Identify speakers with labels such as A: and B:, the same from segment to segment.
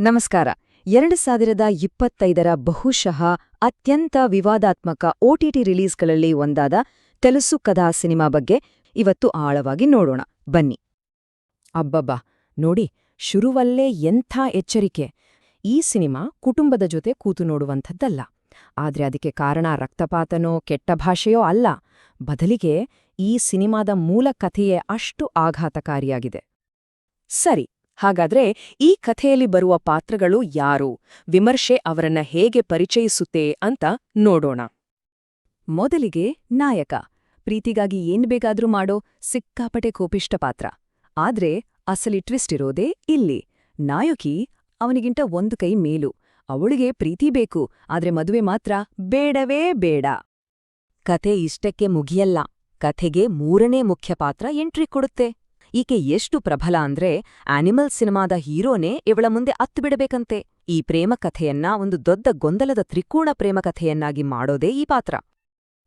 A: ನಮಸ್ಕಾರ. ಎರಡು ಸಾವಿರದ ಇಪ್ಪತ್ತೈದರ ಬಹುಶಃ ಅತ್ಯಂತ ವಿವಾದಾತ್ಮಕ ಒಟಿಟಿ ರಿಲೀಸ್ಗಳಲ್ಲಿ ಒಂದಾದ ತೆಲುಸು ಕದಾ ಸಿನಿಮಾ ಬಗ್ಗೆ ಇವತ್ತು ಆಳವಾಗಿ ನೋಡೋಣ. ಬನ್ನಿ.
B: ಅಬ್ಬಬ್ಬಾ! ನೋಡಿ, ಶುರುವಲ್ಲೇ ಎಂಥ ಎಚ್ಚರಿಕೆ. ಈ ಸಿನಿಮಾ ಕುಟುಂಬದ ಜೊತೆ ಕೂತು ನೋಡುವಂಥದ್ದಲ್ಲ. ಆದ್ರೆ ಅದಕ್ಕೆ ಕಾರಣ ರಕ್ತಪಾತನೋ, ಕೆಟ್ಟ ಭಾಷೆಯೋ ಅಲ್ಲ. ಬದಲಿಗೆ ಈ ಸಿನಿಮಾದ ಮೂಲ ಕಥೆಯೇ ಅಷ್ಟು ಆಘಾತಕಾರಿಯಾಗಿದೆ. ಸರಿ ಹಾಗಾದ್ರೆ ಈ ಕಥೆಯಲ್ಲಿ ಬರುವ ಪಾತ್ರಗಳು ಯಾರು? ವಿಮರ್ಶೆ ಅವರನ್ನ ಹೇಗೆ ಪರಿಚಯಿಸುತ್ತೆ ಅಂತ ನೋಡೋಣ.
A: ಮೊದಲಿಗೆ ನಾಯಕ. ಪ್ರೀತಿಗಾಗಿ ಏನ್ ಬೇಕಾದ್ರೂ ಮಾಡೋ ಸಿಕ್ಕಾಪಟೆ ಕೋಪಿಷ್ಟ ಪಾತ್ರ. ಆದ್ರೆ ಅಸಲಿ ಟ್ವಿಸ್ಟ್ ಇರೋದೇ ಇಲ್ಲಿ. ನಾಯಕಿ ಅವನಿಗಿಂತ ಒಂದು ಕೈ ಮೇಲು. ಅವಳಿಗೆ ಪ್ರೀತಿ ಬೇಕು, ಆದ್ರೆ ಮದುವೆ ಮಾತ್ರ ಬೇಡವೇ ಬೇಡ. ಕತೆ ಇಷ್ಟಕ್ಕೆ ಮುಗಿಯಲ್ಲ. ಕಥೆಗೆ ಮೂರನೇ ಮುಖ್ಯ ಪಾತ್ರ ಎಂಟ್ರಿ ಕೊಡುತ್ತೆ. ಈಕೆ ಎಷ್ಟು ಪ್ರಬಲ ಅಂದ್ರೆ ಆನಿಮಲ್ ಸಿನಿಮಾದ ಹೀರೋನೇ ಇವಳ ಮುಂದೆ ಅತ್ತು ಬಿಡಬೇಕಂತೆ ಈ ಪ್ರೇಮಕಥೆಯನ್ನ ಒಂದು ದೊಡ್ಡ ಗೊಂದಲದ ತ್ರಿಕೋಣ ಪ್ರೇಮಕಥೆಯನ್ನಾಗಿ ಮಾಡೋದೇ ಈ ಪಾತ್ರ.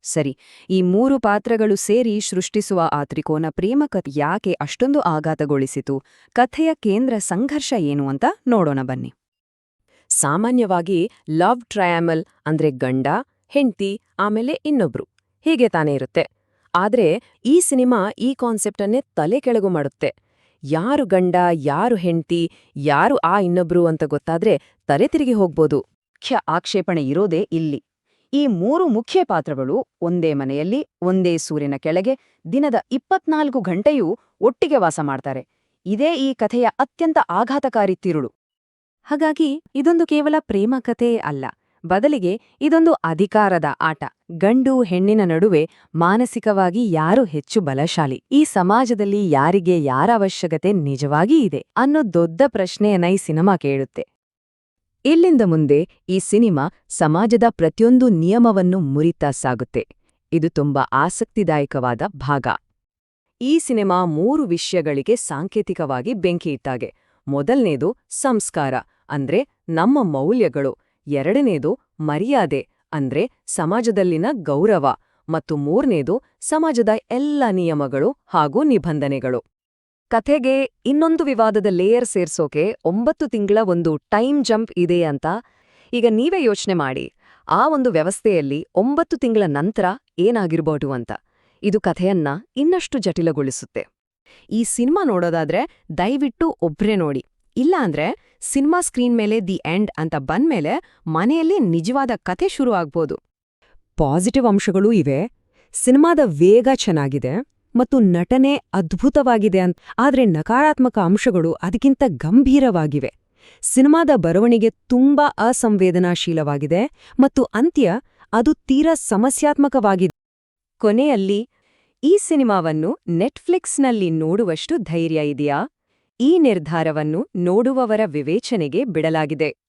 A: ಸರಿ, ಈ ಮೂರು ಪಾತ್ರಗಳು ಸೇರಿ ಸೃಷ್ಟಿಸುವ ಆ ತ್ರಿಕೋನ ಪ್ರೇಮಕಥೆ ಯಾಕೆ ಅಷ್ಟೊಂದು ಆಘಾತಗೊಳಿಸಿತು? ಕಥೆಯ ಕೇಂದ್ರ ಸಂಘರ್ಷ ಏನು ಅಂತ ನೋಡೋಣ ಬನ್ನಿ.
B: ಸಾಮಾನ್ಯವಾಗಿ ಲವ್ ಟ್ರಯಾಮಲ್ ಅಂದ್ರೆ ಗಂಡ, ಹೆಂಡ್ತಿ, ಆಮೇಲೆ ಇನ್ನೊಬ್ರು. ಹೀಗೆ ತಾನೇ ಇರುತ್ತೆ. ಆದ್ರೆ ಈ ಸಿನಿಮಾ ಈ ಕಾನ್ಸೆಪ್ಟನ್ನೇ ತಲೆ ಕೆಳಗು ಮಾಡುತ್ತೆ. ಯಾರು ಗಂಡ ಯಾರು ಹೆಂಡ್ತಿ ಯಾರು ಆ ಇನ್ನೊಬ್ರು ಅಂತ ಗೊತ್ತಾದ್ರೆ ತಲೆ ತಿರುಗಿ ಹೋಗ್ಬೋದು.
A: ಮುಖ್ಯ ಆಕ್ಷೇಪಣೆ ಇರೋದೇ ಇಲ್ಲಿ. ಈ ಮೂರು ಮುಖ್ಯ ಪಾತ್ರಗಳು ಒಂದೇ ಮನೆಯಲ್ಲಿ ಒಂದೇ ಸೂರ್ಯನ ಕೆಳಗೆ ದಿನದ ಇಪ್ಪತ್ನಾಲ್ಕು ಗಂಟೆಯೂ ಒಟ್ಟಿಗೆ ವಾಸ ಮಾಡ್ತಾರೆ. ಇದೇ ಈ ಕಥೆಯ ಅತ್ಯಂತ ಆಘಾತಕಾರಿ ತಿರುಳು. ಹಾಗಾಗಿ ಇದೊಂದು ಕೇವಲ ಪ್ರೇಮ ಕಥೆ ಅಲ್ಲ. ಬದಲಿಗೆ ಇದೊಂದು ಅಧಿಕಾರದ ಆಟ. ಗಂಡು ಹೆಣ್ಣಿನ ನಡುವೆ ಮಾನಸಿಕವಾಗಿ ಯಾರು ಹೆಚ್ಚು ಬಲಶಾಲಿ? ಈ ಸಮಾಜದಲ್ಲಿ ಯಾರಿಗೆ ಯಾರ ಅವಶ್ಯಕತೆ ನಿಜವಾಗಿ ಇದೆ? ಅನ್ನೋ ದೊಡ್ಡ ಪ್ರಶ್ನೆಯನ್ನ ಈ ಸಿನಿಮಾ ಕೇಳುತ್ತೆ. ಇಲ್ಲಿಂದ ಮುಂದೆ ಈ ಸಿನಿಮಾ ಸಮಾಜದ ಪ್ರತಿಯೊಂದು ನಿಯಮವನ್ನು ಮುರಿತಾ ಸಾಗುತ್ತೆ. ಇದು ತುಂಬಾ ಆಸಕ್ತಿದಾಯಕವಾದ ಭಾಗ. ಈ ಸಿನಿಮಾ ಮೂರು ವಿಷಯಗಳಿಗೆ ಸಾಂಕೇತಿಕವಾಗಿ ಬೆಂಕಿ ಇಟ್ಟಾಗೆ. ಮೊದಲನೇದು ಸಂಸ್ಕಾರ, ಅಂದ್ರೆ ನಮ್ಮ ಮೌಲ್ಯಗಳು. ಎರಡನೇದು ಮರ್ಯಾದೆ, ಅಂದ್ರೆ ಸಮಾಜದಲ್ಲಿನ ಗೌರವ, ಮತ್ತು ಮೂರನೇದು ಸಮಾಜದ ಎಲ್ಲ ನಿಯಮಗಳು ಹಾಗೂ ನಿಬಂಧನೆಗಳು. ಕಥೆಗೆ ಇನ್ನೊಂದು ವಿವಾದದ ಲೇಯರ್ ಸೇರ್ಸೋಕೆ ಒಂಬತ್ತು ತಿಂಗಳ ಒಂದು ಟೈಮ್ ಜಂಪ್ ಇದೆ ಅಂತ ಈಗ ನೀವೇ ಯೋಚನೆ ಮಾಡಿ. ಆ ಒಂದು ವ್ಯವಸ್ಥೆಯಲ್ಲಿ ಒಂಬತ್ತು ತಿಂಗಳ ನಂತರ ಏನಾಗಿರ್ಬೋದು ಅಂತ. ಇದು ಕಥೆಯನ್ನ ಇನ್ನಷ್ಟು ಜಟಿಲಗೊಳಿಸುತ್ತೆ. ಈ ಸಿನಿಮಾ ನೋಡೋದಾದ್ರೆ ದಯವಿಟ್ಟು ಒಬ್ರೇ ನೋಡಿ. ಇಲ್ಲ ಅಂದ್ರೆ ಸಿನಿಮಾ ಸ್ಕ್ರೀನ್ ಮೇಲೆ ದಿ ಎಂಡ್ ಅಂತ ಬಂದ್ಮೇಲೆ ಮನೆಯಲ್ಲಿ ನಿಜವಾದ ಕತೆ ಶುರು ಆಗ್ಬೋದು ಪಾಸಿಟಿವ್ ಅಂಶಗಳೂ ಇವೆ. ಸಿನಿಮಾದ ವೇಗ ಚೆನ್ನಾಗಿದೆ ಮತ್ತು ನಟನೆ ಅದ್ಭುತವಾಗಿದೆ ಅಂತ ಆದರೆ ನಕಾರಾತ್ಮಕ ಅಂಶಗಳು ಅದಕ್ಕಿಂತ ಗಂಭೀರವಾಗಿವೆ. ಸಿನಿಮಾದ ಬರವಣಿಗೆ ತುಂಬಾ ಅಸಂವೇದನಾಶೀಲವಾಗಿದೆ ಮತ್ತು ಅಂತ್ಯ ಅದು ತೀರಾ ಸಮಸ್ಯಾತ್ಮಕವಾಗಿದೆ. ಕೊನೆಯಲ್ಲಿ ಈ ಸಿನಿಮಾವನ್ನು ನೆಟ್ಫ್ಲಿಕ್ಸ್ನಲ್ಲಿ ನೋಡುವಷ್ಟು ಧೈರ್ಯ ಇದೆಯಾ? ಈ ನಿರ್ಧಾರವನ್ನು ನೋಡುವವರ ವಿವೇಚನೆಗೆ ಬಿಡಲಾಗಿದೆ.